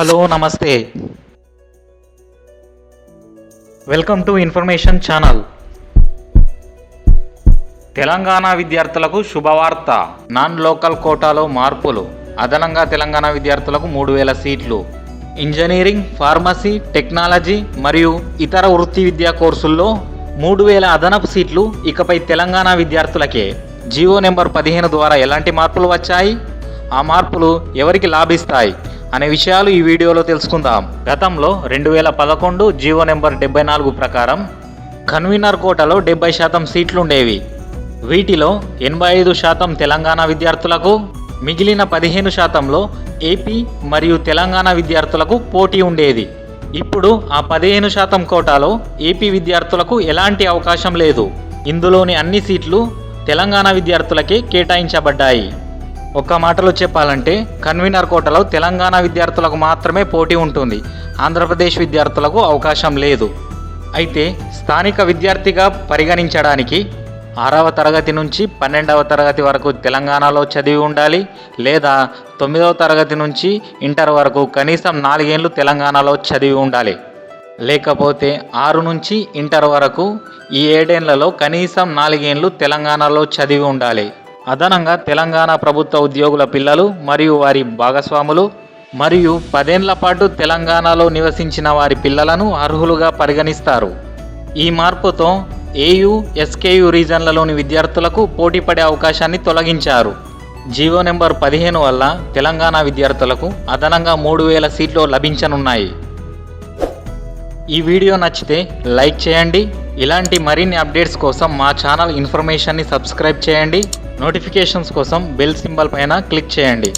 Hello namaste. Welcome to information channel Telangana విద్యార్థులకు శుభవార్త. Non local కోటాలో మార్పులు. అదనంగా తెలంగాణ విద్యార్థులకు మూడు వేల సీట్లు. ఇంజనీరింగ్ ఫార్మసీ టెక్నాలజీ మరియు ఇతర వృత్తి విద్యా కోర్సుల్లో మూడు వేల అదనపు సీట్లు ఇకపై తెలంగాణ విద్యార్థులకే. జియో నెంబర్ పదిహేను ద్వారా ఎలాంటి మార్పులు వచ్చాయి? ఆ మార్పులు ఎవరికి లాభిస్తాయి? అనే విషయాలు ఈ వీడియోలో తెలుసుకుందాం. గతంలో రెండు వేల పదకొండు జియో నెంబర్ డెబ్బై నాలుగు ప్రకారం కన్వీనర్ కోటలో డెబ్బై శాతం సీట్లుండేవి. వీటిలో ఎనభై ఐదు శాతం తెలంగాణ విద్యార్థులకు మిగిలిన పదిహేను శాతంలో ఏపీ మరియు తెలంగాణ విద్యార్థులకు పోటీ ఉండేది. ఇప్పుడు ఆ పదిహేను శాతం కోటాలో ఏపీ విద్యార్థులకు ఎలాంటి అవకాశం లేదు. ఇందులోని అన్ని సీట్లు తెలంగాణ విద్యార్థులకే కేటాయించబడ్డాయి. ఒక్క మాటలో చెప్పాలంటే కన్వీనర్ కోటలో తెలంగాణ విద్యార్థులకు మాత్రమే పోటీ ఉంటుంది. ఆంధ్రప్రదేశ్ విద్యార్థులకు అవకాశం లేదు. అయితే స్థానిక విద్యార్థిగా పరిగణించడానికి ఆరవ తరగతి నుంచి పన్నెండవ తరగతి వరకు తెలంగాణలో చదివి ఉండాలి లేదా తొమ్మిదవ తరగతి నుంచి ఇంటర్ వరకు కనీసం నాలుగేళ్ళు తెలంగాణలో చదివి ఉండాలి. లేకపోతే ఆరు నుంచి ఇంటర్ వరకు ఈ ఏడేళ్ళలో కనీసం నాలుగేళ్ళు తెలంగాణలో చదివి ఉండాలి. అదనంగా తెలంగాణ ప్రభుత్వ ఉద్యోగుల పిల్లలు మరియు వారి భాగస్వాములు మరియు పదేళ్ళ పాటు తెలంగాణలో నివసించిన వారి పిల్లలను అర్హులుగా పరిగణిస్తారు. ఈ మార్పుతో ఏయు ఎస్కేయు రీజన్లలోని విద్యార్థులకు పోటీపడే అవకాశాన్ని తొలగించారు. జీవో నెంబర్ పదిహేను వల్ల తెలంగాణ విద్యార్థులకు అదనంగా మూడు వేల సీట్లు లభించనున్నాయి. ఈ వీడియో నచ్చితే లైక్ చేయండి. ఇలాంటి మరిన్ని అప్డేట్స్ కోసం మా ఛానల్ ఇన్ఫర్మేషన్ని సబ్స్క్రైబ్ చేయండి. నోటిఫికేషన్స్ కోసం బెల్ సింబల్ పైన క్లిక్ చేయండి.